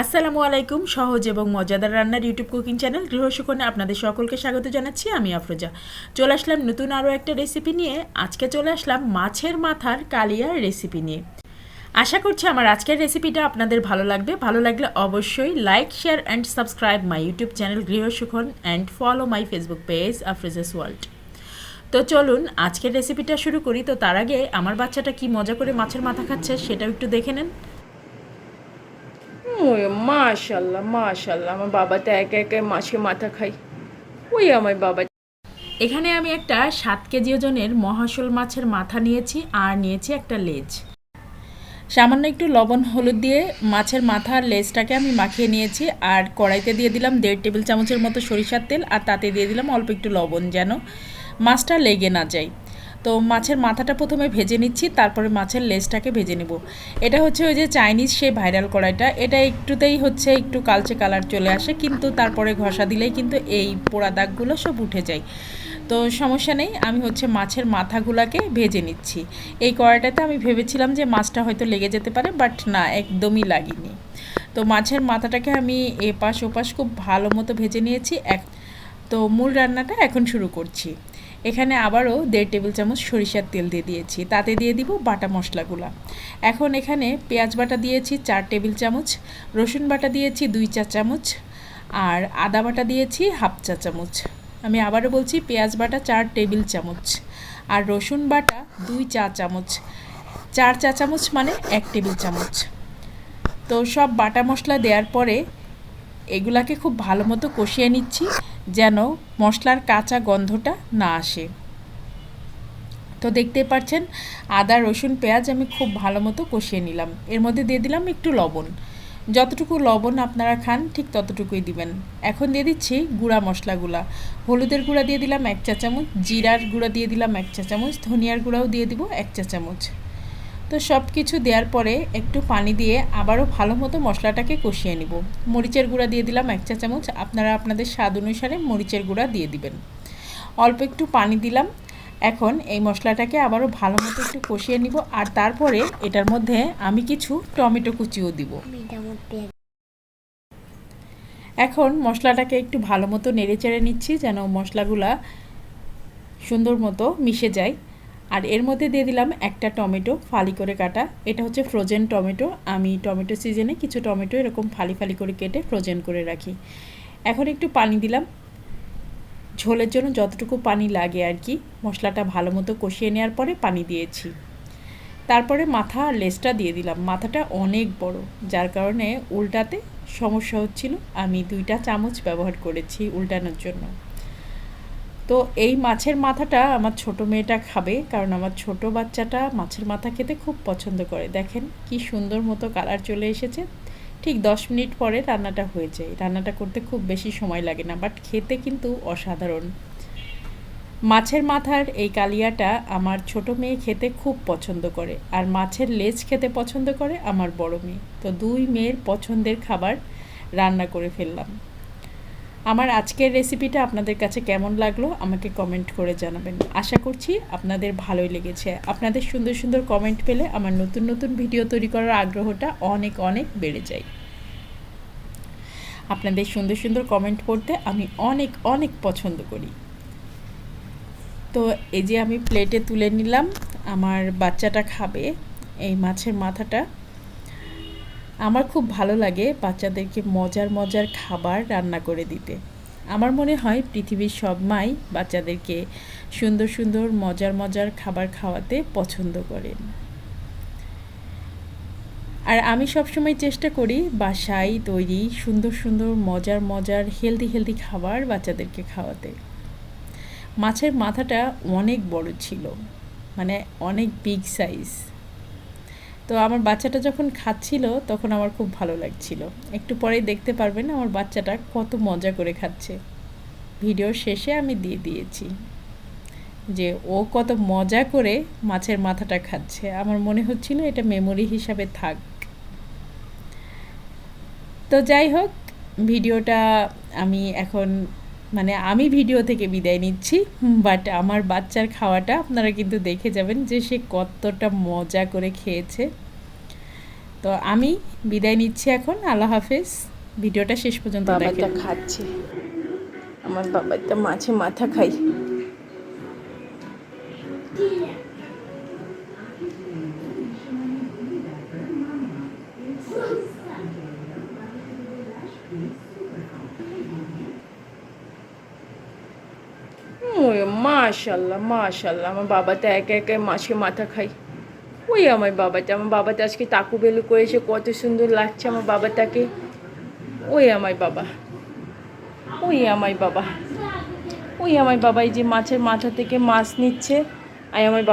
আসসালামু আলাইকুম, সহজ এবং মজাদার রান্নার ইউটিউব কুকিং চ্যানেল গৃহসুখনে আপনাদের সকলকে স্বাগত জানাচ্ছি, আমি আফরোজা। চলে আসলাম নতুন আরও একটা রেসিপি নিয়ে। আজকে চলে আসলাম মাছের মাথার কালিয়ার রেসিপি নিয়ে। আশা করছি আমার আজকের রেসিপিটা আপনাদের ভালো লাগবে। ভালো লাগলে অবশ্যই like share and subscribe my YouTube channel গৃহসুখন and follow my Facebook page Afroza's world তো চলুন, আজকের রেসিপিটা শুরু করি। তো তার আগে আমার বাচ্চাটা কি মজা করে মাছের মাথা খাচ্ছে সেটাও একটু দেখে নেন। মাশাল্লাহ মাশাল্লাহ। আমার বাবা তো একা একা মাছে মাথা খাই ওই আমার বাবা। এখানে আমি একটা সাত কেজি ওজনের মহাশোল মাছের মাথা নিয়েছি আর নিয়েছি একটা লেজ। সামান্য একটু লবণ, হলুদ দিয়ে মাছের মাথা আর লেজটাকে আমি মাখিয়ে নিয়েছি আর কড়াইতে দিয়ে দিলাম দেড় টেবিল চামচের মতো সরিষার তেল আর তাতে দিয়ে দিলাম অল্প একটু লবণ যেন মাছটা লেগে না যায়। তো মাছের মাথাটা প্রথমে ভেজে নিচ্ছি, তারপরে মাছের লেজটাকে ভেজে নেব। এটা হচ্ছে ওই যে চাইনিজ সে ভাইরাল কড়াইটা, এটা একটুতেই হচ্ছে একটু কালচে কালার চলে আসে, কিন্তু তারপরে ঘষা দিলেই কিন্তু এই পোড়া দাগগুলো সব উঠে যায়। তো সমস্যা নেই, আমি হচ্ছে মাছের মাথাগুলোকে ভেজে নিচ্ছি। এই কড়াইটাতে আমি ভেবেছিলাম যে মাছটা হয়তো লেগে যেতে পারে, বাট না, একদমই লাগেনি। তো মাছের মাথাটাকে আমি এপাশ ওপাশ খুব ভালো মতো ভেজে নিয়েছি, এক তো মূল রান্নাটা এখন শুরু করছি। এখানে আবারও দেড় টেবিল চামচ সরিষার তেল দিয়ে দিয়েছি। তাতে দিয়ে দিব বাটা মশলাগুলো। এখন এখানে পেঁয়াজ বাটা দিয়েছি চার টেবিল চামচ, রসুন বাটা দিয়েছি দুই চা চামচ, আর আদা বাটা দিয়েছি হাফ চা চামচ। আমি আবারও বলছি পেঁয়াজ বাটা চার টেবিল চামচ, আর রসুন বাটা দুই চা চামচ। চার চা চামচ মানে এক টেবিল চামচ। তো সব বাটা মশলা দেওয়ার পরে এগুলাকে খুব ভালো মতো কষিয়ে নিচ্ছি যেন মশলার কাঁচা গন্ধটা না আসে। তো দেখতে পাচ্ছেন আদা, রসুন, পেঁয়াজ আমি খুব ভালো মতো কষিয়ে নিলাম। এর মধ্যে দিয়ে দিলাম একটু লবণ। যতটুকু লবণ আপনারা খান, ঠিক ততটুকুই দিবেন। এখন দিয়ে দিচ্ছি গুঁড়া মশলাগুলা। হলুদের গুঁড়া দিয়ে দিলাম এক চা চামচ জিরার গুঁড়া দিয়ে দিলাম এক চা চামচ ধনিয়ার গুঁড়াও দিয়ে দিব এক চা চামচ তো সব কিছু দেওয়ার পরে একটু পানি দিয়ে আবারও ভালো মতো মশলাটাকে কষিয়ে নিব। মরিচের গুঁড়া দিয়ে দিলাম এক চা চামচ। আপনারা আপনাদের স্বাদ অনুসারে মরিচের গুঁড়া দিয়ে দিবেন। অল্প একটু পানি দিলাম। এখন এই মশলাটাকে আবারও ভালো মতো একটু কষিয়ে নিব। আর তারপরে এটার মধ্যে আমি কিছু টমেটো কুচিও দিব। এখন মশলাটাকে একটু ভালো মতো নেড়ে চেড়ে নিচ্ছি যেন মশলাগুলা সুন্দর মতো মিশে যায়। আর এর মধ্যে দিয়ে দিলাম একটা টমেটো ফালি করে কাটা। এটা হচ্ছে ফ্রোজেন টমেটো। আমি টমেটো সিজনে কিছু টমেটো এরকম ফালি ফালি করে কেটে ফ্রোজেন করে রাখি। এখন একটু পানি দিলাম। ঝোলের জন্য যতটুকু পানি লাগে আর কি, মশলাটা ভালো মতো কষিয়ে নেওয়ার পরে পানি দিয়েছি। তারপরে মাথা আর লেজটা দিয়ে দিলাম। মাথাটা অনেক বড়, যার কারণে উল্টাতে সমস্যা হচ্ছিল। আমি দুইটা চামচ ব্যবহার করেছি উল্টানোর জন্য। তো এই মাছের মাথাটা আমার ছোট মেয়েটা খাবে, কারণ আমার ছোট বাচ্চাটা মাছের মাথা খেতে খুব পছন্দ করে। দেখেন কি সুন্দর মতো কালার চলে এসেছে। ঠিক দশ মিনিট পরে রান্নাটা হয়ে যায়। রান্নাটা করতে খুব বেশি সময় লাগে না, বাট খেতে কিন্তু অসাধারণ। মাছের মাথার এই কালিয়াটা আমার ছোট মেয়ে খেতে খুব পছন্দ করে, আর মাছের লেজ খেতে পছন্দ করে আমার বড় মেয়ে। তো দুই মেয়ের পছন্দের খাবার রান্না করে ফেললাম। আমার আজকের রেসিপিটা আপনাদের কাছে কেমন লাগল, আমাকে কমেন্ট করে জানাবেন। আশা করছি আপনাদের ভালোই লেগেছে। আপনাদের সুন্দর সুন্দর কমেন্ট পেলে আমার নতুন নতুন ভিডিও তৈরি করার আগ্রহটা অনেক অনেক বেড়ে যায়। আপনাদের সুন্দর সুন্দর কমেন্ট পড়তে আমি অনেক অনেক পছন্দ করি। তো এই যে আমি প্লেটে তুলে নিলাম, আমার বাচ্চাটা খাবে, এই মাছের মাথাটা। আমার খুব ভালো লাগে বাচ্চাদেরকে মজার মজার খাবার রান্না করে দিতে। আমার মনে হয় পৃথিবীর সব মাই বাচ্চাদেরকে সুন্দর সুন্দর মজার মজার খাবার খাওয়াতে পছন্দ করেন। আর আমি সবসময় চেষ্টা করি বাসায় তৈরি সুন্দর সুন্দর মজার মজার হেলদি হেলদি খাবার বাচ্চাদেরকে খাওয়াতে। মাছের মাথাটা অনেক বড় ছিল মানে অনেক বিগ সাইজ তো আমার বাচ্চাটা যখন খাচ্ছিল, তখন আমার খুব ভালো লাগছিল। একটু পরেই দেখতে পারবেন আমার বাচ্চাটা কত মজা করে খাচ্ছে। ভিডিওর শেষে আমি দিয়ে দিয়েছি যে ও কত মজা করে মাছের মাথাটা খাচ্ছে। আমার মনে হচ্ছিল এটা মেমোরি হিসাবে থাক। তো যাই হোক, ভিডিওটা আমি এখন মানে আমি ভিডিও থেকে বিদায় নিচ্ছি বাট আমার বাচ্চার খাওয়াটা আপনারা কিন্তু দেখে যাবেন যে সে কতটা মজা করে খেয়েছে। তো আমি বিদায় নিচ্ছি এখন আল্লাহ হাফেজ। ভিডিওটা শেষ পর্যন্ত বাবাটা খাচ্ছে। আমার বাবাটা মাছে মাথা খাই মাশাল্লাহ মাশাল্লাহ। আমার বাবাটা একে একে মাছে মাথা খাই। ওই আমার বাবাটা আমার বাবাটা আজকে তাকু বেলু করেছে, কত সুন্দর লাগছে আমার বাবাটাকে। ওই আমার বাবা। ওই আমার বাবা। ওই আমার বাবা এই যে মাছের মাথা থেকে মাছ নিচ্ছে। আর আমার বাবা